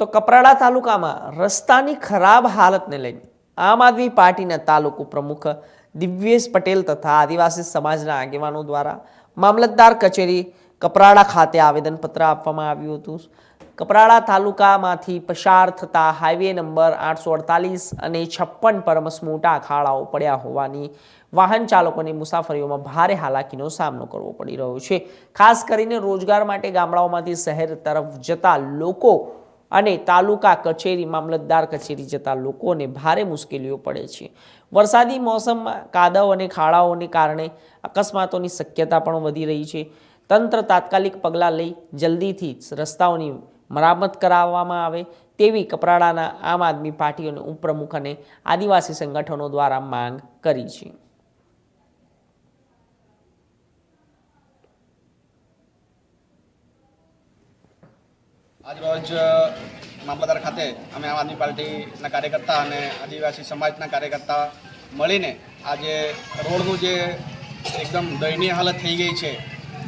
તો કપરાડા તાલુકામાં રસ્તાની ખરાબ હાલતને લઈને આમ આદમી પાર્ટીના તાલુકો પ્રમુખ દિવ્યેશ પટેલ તથા આદિવાસી સમાજના આગેવાનો દ્વારા મામલતદાર કચેરી કપરાડા ખાતે આવેદનપત્ર આપવામાં આવ્યું હતું. કપરાડા તાલુકામાંથી પસાર થતા હાઈવે નંબર આઠસો અડતાલીસ અને છપ્પન પર મસમોટા ખાડાઓ પડ્યા હોવાની વાહન ચાલકોની મુસાફરીઓમાં ભારે હાલાકીનો સામનો કરવો પડી રહ્યો છે. ખાસ કરીને રોજગાર માટે ગામડાઓમાંથી શહેર તરફ જતા લોકો અને તાલુકા કચેરી, મામલતદાર કચેરી જતા લોકોને ભારે મુશ્કેલીઓ પડે છે. વરસાદી મોસમમાં કાદવ અને ખાડાઓને કારણે અકસ્માતોની શક્યતા પણ વધી રહી છે. તંત્ર તાત્કાલિક પગલાં લઈ જલ્દીથી રસ્તાઓની મરામત કરાવવામાં આવે તેવી કપરાડાના આમ આદમી પાર્ટી અને ઉપપ્રમુખ અને આદિવાસી સંગઠનો દ્વારા માંગ કરી છે. આજરોજ મામલતદાર ખાતે અમે આમ આદમી પાર્ટીના કાર્યકર્તા અને આદિવાસી સમાજના કાર્યકર્તા મળીને આજે રોડનું જે એકદમ દયનીય હાલત થઈ ગઈ છે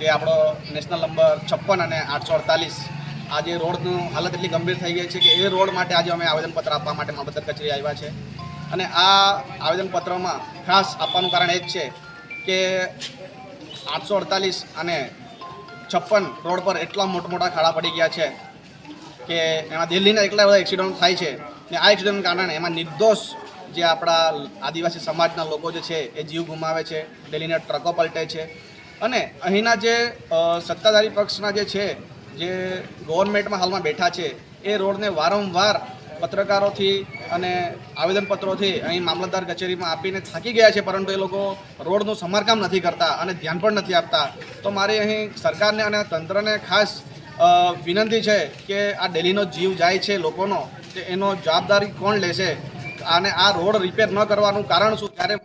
જે આપણો નેશનલ નંબર છપ્પન અને આઠસો અડતાલીસ. આજે રોડનું હાલત એટલી ગંભીર થઈ ગઈ છે કે એ રોડ માટે આજે અમે આવેદનપત્ર આપવા માટે મામલતદાર કચેરી આવ્યા છે. અને આ આવેદનપત્રમાં ખાસ આપવાનું કારણ એ જ છે કે આઠસો અડતાલીસ અને છપ્પન રોડ પર એટલા મોટા મોટા ખાડા પડી ગયા છે કે એમાં દિલ્હીના એટલા બધા એક્સિડન્ટ થાય છે ને આ એક્સિડન્ટના કારણે એમાં નિર્દોષ જે આપણા આદિવાસી સમાજના લોકો જે છે એ જીવ ગુમાવે છે. દિલ્હીના ટ્રકો પલટે છે. અને અહીંના જે સત્તાધારી પક્ષના જે છે, જે ગવર્મેન્ટમાં હાલમાં બેઠા છે, એ રોડને વારંવાર પત્રકારોથી અને આવેદનપત્રોથી અહીં મામલતદાર કચેરીમાં આપીને થાકી ગયા છે, પરંતુ એ લોકો રોડનું સમારકામ નથી કરતા અને ધ્યાન પણ નથી આપતા. તો મારે અહીં સરકારને અને તંત્રને ખાસ વિનંતી છે કે આ ડેલીનો જીવ જાય છે લોકોનો તે એનો જવાબદારી કોણ લેશે? અને આ રોડ રિપેર ન કરવાનું કારણ શું? ત્યારે